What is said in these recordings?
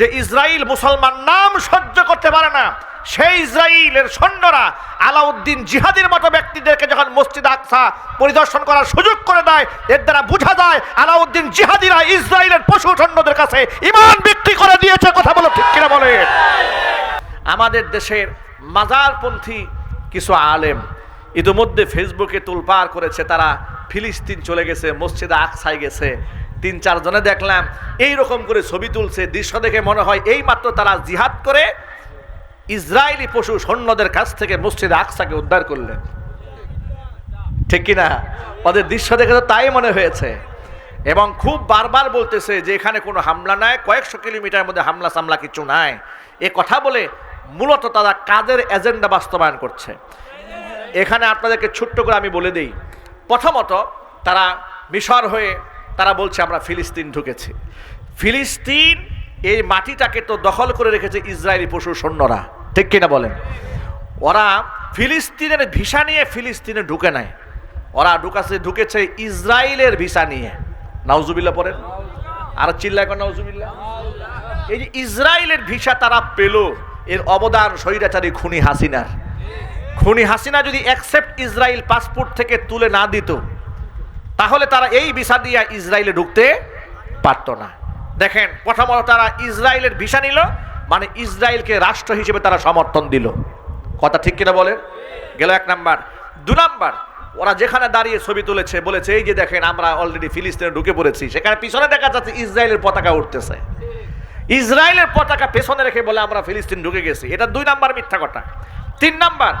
যে ইসরায়েল মুসলমান নাম সহ্য করতে পারে না, সেই ইসরায়েলের সৈন্যরা আলাউদ্দিন জিহাদির মতো ব্যক্তিদেরকে যখন মসজিদ আকসা পরিদর্শন করার সুযোগ করে দেয়, এর দ্বারা বোঝা যায় আলাউদ্দিন জিহাদিরা ইসরায়েলের পশু সৈন্যদের কাছে ইমান বিক্রি করে দিয়েছে, কথা বলো ঠিক কিনা বলে। আমাদের দেশের মাজারপন্থী কিছু আলেম ইতিমধ্যে ফেসবুকে তুলপার করেছে, তারা ফিলিস্তিন চলে গেছে, মসজিদে আকসাই গেছে। তিন চারজনে দেখলাম। এই রকম করে ছবি তুলছে। দৃশ্য দেখে মনে হয় এই মাত্র তারা জিহাদ করে ইসরায়েলি পশু সৈন্যদের কাছ থেকে মসজিদ আকসাকে উদ্ধার করলেন। ঠিক কিনা? ওদের দৃশ্য দেখে তো তাই মনে হয়েছে। এবং খুব বারবার বলতেছে যে এখানে কোনো হামলা নাই, কয়েকশো কিলোমিটার মধ্যে হামলা সামলা কিছু নাই। এ কথা বলে মূলত তারা কাদের এজেন্ডা বাস্তবায়ন করছে। এখানে আপনাদেরকে ছোট্ট করে আমি বলে দিই। প্রথমত তারা মিশর হয়ে তারা বলছে, আমরা ফিলিস্তিন ঢুকেছি। ফিলিস্তিন এই মাটিটাকে তো দখল করে রেখেছে ইসরায়েলি পশু সৈন্যরা। ঠিক কিনা বলেন? ওরা ফিলিস্তিনের ভিসা নিয়ে ফিলিস্তিনে ঢুকে নাই। ওরা ঢুকাছে, ঢুকেছে ইসরায়েলের ভিসা নিয়ে। নাউজুবিল্লা পড়েন? আর চিল্লা এখন নাউজুবিল্লা এই যে ইসরায়েলের ভিসা তারা পেল, এর অবদান স্বৈরাচারী খুনি হাসিনার। খুনি হাসিনা যদি অ্যাকসেপ্ট ইসরায়েল পাসপোর্ট থেকে তুলে না দিত তাহলে তারা এই ভিসা দিয়ে ইসরায়েলে ঢুকতে পারত না। দেখেন, প্রথমত তারা ইসরায়েলের ভিসা নিল মানে ইসরায়েলকে রাষ্ট্র হিসেবে তারা সমর্থন দিল। কথা ঠিক কিনা বলেন? গেল এক নাম্বার। দু নাম্বার, ওরা যেখানে দাঁড়িয়ে ছবি তুলেছে, বলেছে, এই যে দেখেন, আমরা অলরেডি ফিলিস্তিনে ঢুকে পড়েছি। সেখানে পিছনে দেখা যাচ্ছে ইসরায়েলের পতাকা উঠতেছে। ইসরায়েলের পতাকা পেছনে রেখে বলে, আমরা ফিলিস্তিন ঢুকে গেছি। এটা দুই নাম্বার মিথ্যা কথা। তিন নাম্বার,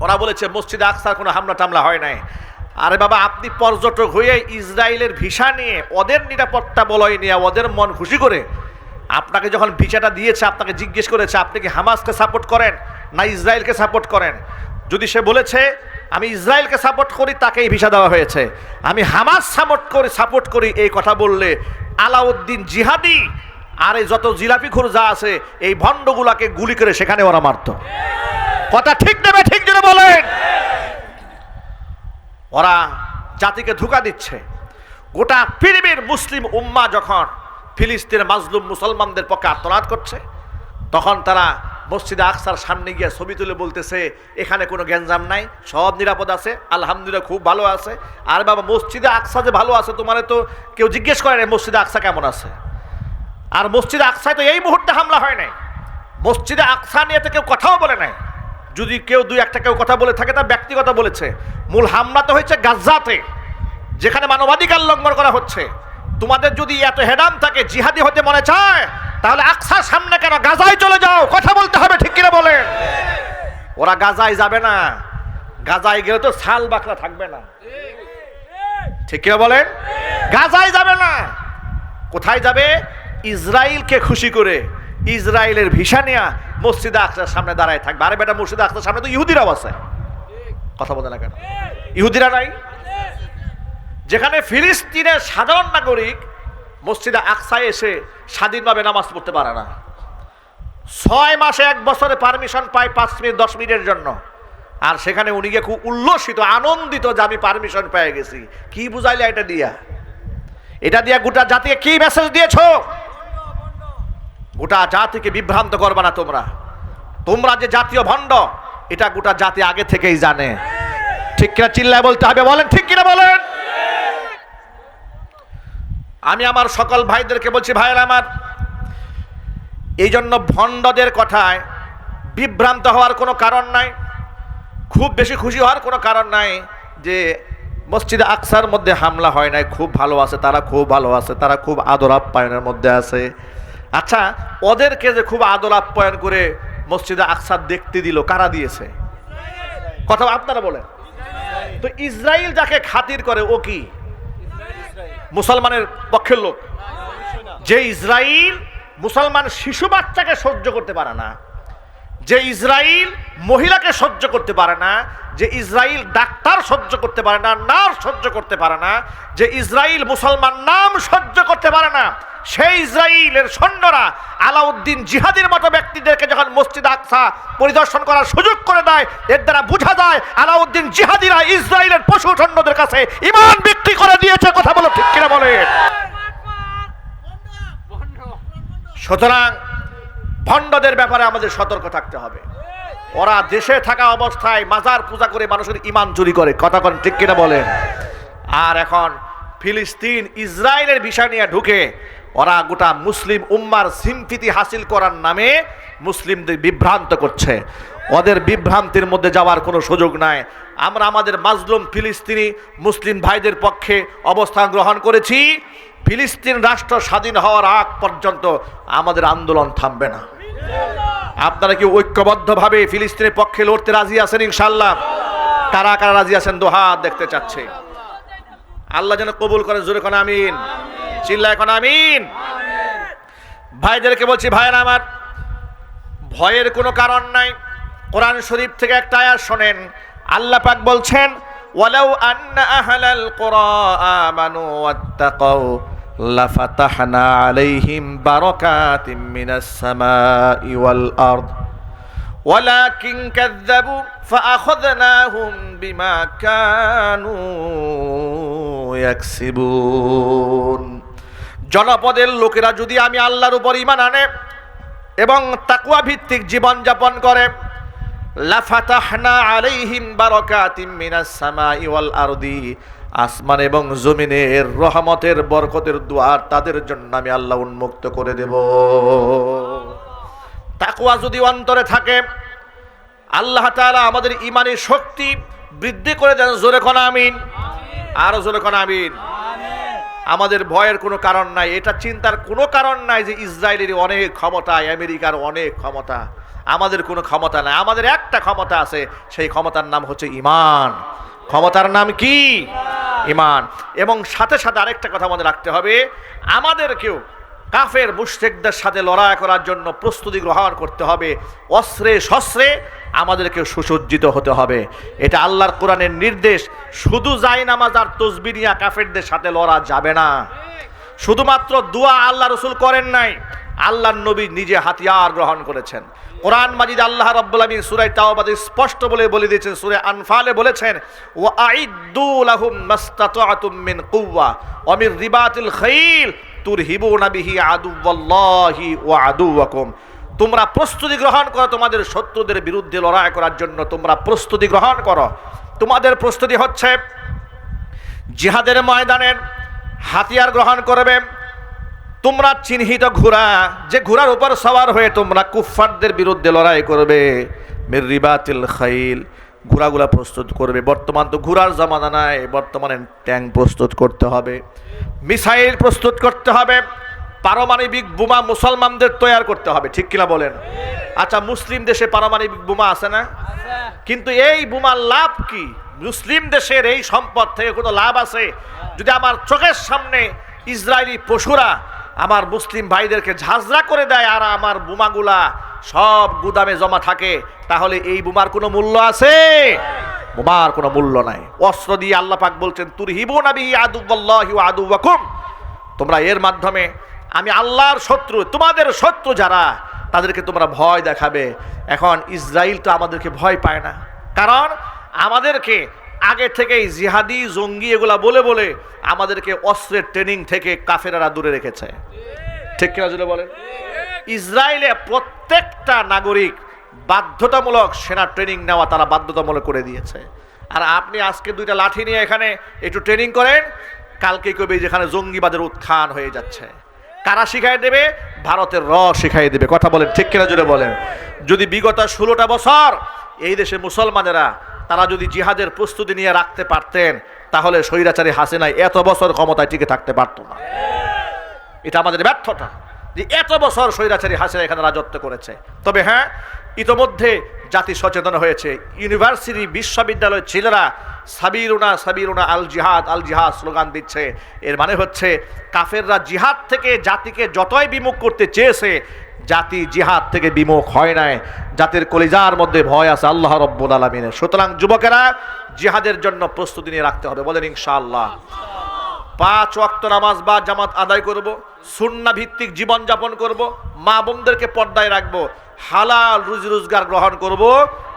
ওরা বলেছে, মসজিদে আকসার কোনো হামলা টামলা হয় নাই। আরে বাবা, আপনি পর্যটক হয়ে ইসরায়েলের ভিসা নিয়ে ওদের নিরাপত্তা বলয় নিয়ে ওদের মন খুশি করে আপনাকে যখন ভিসাটা দিয়েছে, আপনাকে জিজ্ঞেস করেছে, আপনি কি হামাসকে সাপোর্ট করেন না ইসরায়েলকে সাপোর্ট করেন? যদি সে বলেছে, আমি ইসরায়েলকে সাপোর্ট করি, তাকেই ভিসা দেওয়া হয়েছে। আমি হামাস সাপোর্ট করি সাপোর্ট করি, এই কথা বললে আলাউদ্দিন জিহাদি আর এই যত জিলাপি যা আছে, এই ভণ্ডগুলাকে গুলি করে সেখানে ওরা মারতো। কথা ঠিক নেবে ঠিক যেন বলেন। ওরা জাতিকে ধোকা দিচ্ছে। গোটা পৃথিবীর মুসলিম উম্মা যখন ফিলিস্তিনের মাজলুম মুসলমানদের পক্ষে আত্মনাদ করছে, তখন তারা মসজিদে আকসার সামনে গিয়ে ছবি তুলে বলতেছে, এখানে কোনো গ্যাঞ্জাম নাই, সব নিরাপদ আছে, আলহামদুলিল্লাহ খুব ভালো আছে। আর বাবা, মসজিদে আকসা যে ভালো আছে, তোমার তো কেউ জিজ্ঞেস করে না মসজিদে আকসা কেমন আছে? আর মসজিদে আকসায় তো এই মুহূর্তে হামলা হয় নাই। মসজিদে আকসা নিয়ে তো কেউ কথাও বলে নাই। যদি কেউ দুই একটা কেউ কথা বলে থাকে, তা ব্যক্তিগত বলেছে। মূল হামলা তো হয়েছে গাজ্জাতে, যেখানে মানবাধিকার লঙ্ঘন করা হচ্ছে। তোমাদের যদি এত হেডাম থাকে, জিহাদি হতে মনে চায়, তাহলে আকসার সামনে কেন গাজায় চলে যাও? কথা বলতে হবে, ঠিক কিনা বলেন? ওরা গাজায় যাবে না। গাজায় গেলে তো ছাল বাকলা থাকবে না। ঠিক কিনা বলেন? গাজায় যাবে না। কোথায় যাবে? ইসরায়েলকে খুশি করে ইসরায়েলের ভিসা নিয়ে মসজিদে আকসার সামনে দাঁড়ায় থাকবে। আরে বেটা, মসজিদে আকসার সামনে তো ইহুদিরাও আছে। কথা বলে না কেন? ইহুদিরা নাই? যেখানে ফিলিস্তিনের সাধারণ নাগরিক মসজিদে আকসায় এসে স্বাধীনভাবে নামাজ পড়তে পারে না। ছয় মাসে এক বছরে পারমিশন পায় পাঁচ মিনিট, দশ মিনিটের জন্য। আর সেখানে উনি গিয়ে খুব উল্লসিত, আনন্দিত যে আমি পারমিশন পেয়ে গেছি। কি বুঝাইলে এটা দিয়া? এটা দিয়া গোটা জাতিকে কি মেসেজ দিয়েছ? গোটা জাতিকে বিভ্রান্ত করবে না তোমরা। তোমরা যে জাতীয় ভণ্ড, এটা গোটা জাতি আগে থেকেই জানে। ঠিক কিনা চিল্লায় বলতে হবে, বলেন ঠিক কিনা বলেন? আমি আমার সকল ভাইদেরকে বলছি, ভাইয়ের আমার এই জন্য ভণ্ডদের কথায় বিভ্রান্ত হওয়ার কোনো কারণ নাই, খুব বেশি খুশি হওয়ার কোনো কারণ নাই যে মসজিদে আকসার মধ্যে হামলা হয় নাই, খুব ভালো আছে, তারা খুব ভালো আছে, তারা খুব আদর আপ্যায়নের মধ্যে আছে। আচ্ছা ওদেরকে যে খুব আদর আপ্যায়ন করে মসজিদে আকসার দেখতে দিল, কারা দিয়েছে? কথা আপনারা বলেন। তো ইসরায়েল যাকে খাতির করে, ও কি? মুসলমানের পক্ষের লোক। যে ইসরায়েল মুসলমান শিশু বাচ্চাকে সহ্য করতে পারে না, যে ইসরায়েল মহিলাকে সহ্য করতে পারে না যে ইসরায়েল ডাক্তার সহ্য করতে পারে না, নার্স সহ্য করতে পারে না, যে ইসরায়েল মুসলমান নাম সহ্য করতে পারে না, সেই ইসরায়েলের সৈন্যরা আলাউদ্দিন জিহাদির মতো ব্যক্তিদেরকে যখন মসজিদ আকসা পরিদর্শন করার সুযোগ করে দেয়, এর দ্বারা বোঝা যায় আলাউদ্দিন জিহাদিরা ইসরায়েলের পশু সৈন্যদের কাছে ইমান বিক্রি করে দিয়েছে, কথা বলো ঠিক কিনা বলে। সুতরাং ভণ্ডদের ব্যাপারে আমাদের সতর্ক থাকতে হবে। ওরা দেশে থাকা অবস্থায় মাজার পূজা করে মানুষের ইমান চুরি করে। কথা কোন, ঠিক কিনা বলেন? আর এখন ফিলিস্তিন ইসরায়েলের বিষয় নিয়ে ঢুকে ওরা গোটা মুসলিম উম্মার সিমফিতি হাসিল করার নামে মুসলিমদের বিভ্রান্ত করছে। ওদের বিভ্রান্তির মধ্যে যাওয়ার কোনো সুযোগ নাই। আমরা আমাদের মাজলুম ফিলিস্তিনি মুসলিম ভাইদের পক্ষে অবস্থান গ্রহণ করেছি। ফিলিস্তিন রাষ্ট্র স্বাধীন হওয়ার আগ পর্যন্ত আমাদের আন্দোলন থামবে না। আপনারা কি ঐক্যবদ্ধভাবে ফিলিস্তিনের পক্ষে লড়তে রাজি আছেন ইনশাল্লাহ কারা কারা রাজি আছেন? দোহাত দেখতে চাচ্ছে। আল্লাহ যেন কবুল করে জোরে কোন আমিন। চিল্লায় কোন আমিন। ভাইদেরকে বলছি, ভাইয়ের আমার, ভয়ের কোনো কারণ নাই। কোরআন শরীফ থেকে একটা আয়াত শোনেন। আল্লাহ পাক বলছেন, ওয়ালাউ আন্না আহলাল কুরা আমানু ওয়াত্তাকাউ। লাফাতাহনা আলাইহিম বারাকাতিম মিনাস সামাই ওয়াল আরদ ولكن كذبوا فأخذناهم بما كانوا يكسبون জনপদের লোকেরা যদি আমি আল্লাহর উপর ইমান আনে এবং তাকুয়া ভিত্তিক জীবন যাপন করে লাফাতাহনা আলাইহিম বারাকাতিম মিনাস সামাই ওয়াল আরদি আসমান এবং জমিনের রহমতের বরকতের দুয়ার তাদের জন্য আমি আল্লাহ উন্মুক্ত করে দেব। তাকুয়া যদি অন্তরে থাকে আল্লাহ তাআলা আমাদের ইমানের শক্তি বৃদ্ধি করে দেন। জোরে কোন আমিন? আরও জোরে কোন আমিন? আমাদের ভয়ের কোনো কারণ নাই। এটা চিন্তার কোনো কারণ নাই যে ইসরায়েলের অনেক ক্ষমতা আমেরিকার অনেক ক্ষমতা। আমাদের কোনো ক্ষমতা নাই। আমাদের একটা ক্ষমতা আছে সেই ক্ষমতার নাম হচ্ছে ইমান ক্ষমতার নাম কি? ইমান। এবং সাথে সাথে আরেকটা কথা মনে রাখতে হবে, আমাদেরকেও কাফের মুশরিকদের সাথে লড়াই করার জন্য প্রস্তুতি গ্রহণ করতে হবে। অস্ত্রে শস্ত্রে আমাদেরকে সুসজ্জিত হতে হবে। এটা আল্লাহর কোরআনের নির্দেশ। শুধু যাই নামাজ আর তসবি নিয়ে কাফেরদের সাথে লড়া যাবে না। শুধুমাত্র দুয়া আল্লাহ রসুল করেন নাই। আল্লাহর নবী নিজে হাতিয়ার গ্রহণ করেছেন। কোরআন মাজিদ আল্লাহ রাব্বুল আমিন সূরা তাওবাতে স্পষ্ট বলে বলে দিয়েছেন, সূরা আনফালে বলেছেন, ওয়া আইদ্দু লাহুম মাস্তাতাতুম মিন মিন রিবাতিল খাইল তুরহিবুনা বিহি আদুওয়াল্লাহি ওয়া আদুওয়াকুম। তোমরা প্রস্তুতি গ্রহণ করো তোমাদের শত্রুদের বিরুদ্ধে লড়াই করার জন্য, তোমরা প্রস্তুতি গ্রহণ করো। তোমাদের প্রস্তুতি হচ্ছে, জিহাদের ময়দানের হাতিয়ার গ্রহণ করবে তোমরা চিহ্নিত ঘোড়া, যে ঘোড়ার উপর সওয়ার হয়ে তোমরা কুফফারদের বিরুদ্ধে লড়াই করবে। মির খাইল, ঘোড়াগুলা প্রস্তুত করবে। বর্তমান তো ঘোড়ার জামানা নাই, বর্তমানে ট্যাঙ্ক প্রস্তুত করতে হবে। মিসাইল প্রস্তুত করতে হবে। পারমাণবিক বোমা মুসলমানদের তৈরি করতে হবে, ঠিক কিনা বলেন? আচ্ছা মুসলিম দেশে পারমাণবিক বোমা আছে না? কিন্তু এই বোমার লাভ কি? মুসলিম দেশের এই সম্পদ থেকে কোনো লাভ আছে? যদি আমার চোখের সামনে ইসরায়েলি পশুরা আমার মুসলিম ভাইদেরকে ঝাঁঝরা করে দেয় আর আমার বোমাগুলা সব গুদামে জমা থাকে, তাহলে এই বোমার কোনো মূল্য আছে? বোমার কোনো মূল্য নাই। অস্ত্র দিয়ে আল্লাহ পাক বলছেন তুর হিবু নাবি আদুল্লাহি আদু তোমরা এর মাধ্যমে, আমি আল্লাহর শত্রু, তোমাদের শত্রু যারা, তাদেরকে তোমরা ভয় দেখাবে। এখন ইসরায়েল তো আমাদেরকে ভয় পায় না। কারণ আমাদেরকে আগে থেকেই জিহাদি, জঙ্গি এগুলা বলে বলে আমাদেরকে অস্ত্রের ট্রেনিং থেকে কাফেরারা দূরে রেখেছে। ঠিক কিনা জুড়ে বলেন? ইসরায়েলে প্রত্যেকটা নাগরিক বাধ্যতামূলক সেনা ট্রেনিং নেওয়া তারা বাধ্যতামূলক করে দিয়েছে। আর আপনি আজকে দুইটা লাঠি নিয়ে এখানে একটু ট্রেনিং করেন, কালকে কবে যেখানে জঙ্গিবাদের উত্থান হয়ে যাচ্ছে। কারা শিখাই দেবে? ভারতের র শিখাই দেবে। কথা বলেন, ঠিক কিনা জুড়ে বলেন? যদি বিগত ষোলোটা বছর এই দেশে মুসলমানেরা, তারা যদি জিহাদের প্রস্তুতি নিয়ে রাখতে পারতেন, তাহলে স্বৈরাচারী হাসিনায় এত বছর ক্ষমতায় টিকে থাকতে পারত না। এটা আমাদের ব্যর্থতা। যে এত বছর স্বৈরাচারী হাসিনা এখানে রাজত্ব করেছে। তবে হ্যাঁ ইতোমধ্যে জাতি সচেতন হয়েছে। ইউনিভার্সিটি বিশ্ববিদ্যালয়ের ছেলেরা, সাবিরুনা সাবিরুনা আল জিহাদ আল জিহাদ স্লোগান দিচ্ছে। এর মানে হচ্ছে, কাফেররা জিহাদ থেকে জাতিকে যতই বিমুখ করতে চেয়েছে, জাতি জিহাদ থেকে বিমুখ হয় নাই। জাতির কলিজার মধ্যে ভয় আছে আল্লাহ রব্বুল আলমিনের সুতরাং যুবকেরা, জিহাদের জন্য প্রস্তুতি নিয়ে রাখতে হবে। বলেন ইনশাআল্লাহ। পাঁচ ওয়াক্ত নামাজ বা জামাত আদায় করব সুন্না ভিত্তিক জীবন যাপন করব, মা বোনদেরকে পর্দায় রাখব হালাল রুজি রোজগার গ্রহণ করব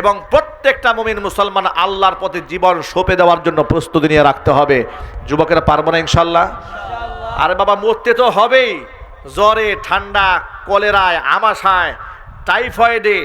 এবং প্রত্যেকটা মমিন মুসলমান আল্লাহর পথে জীবন সঁপে দেওয়ার জন্য প্রস্তুতি নিয়ে রাখতে হবে। যুবকেরা পারব না ইনশাল্লাহ আরে বাবা, মরতে তো হবেই। জ্বরে, ঠান্ডা, কলেরায়, আমাশায়, টাইফয়েডে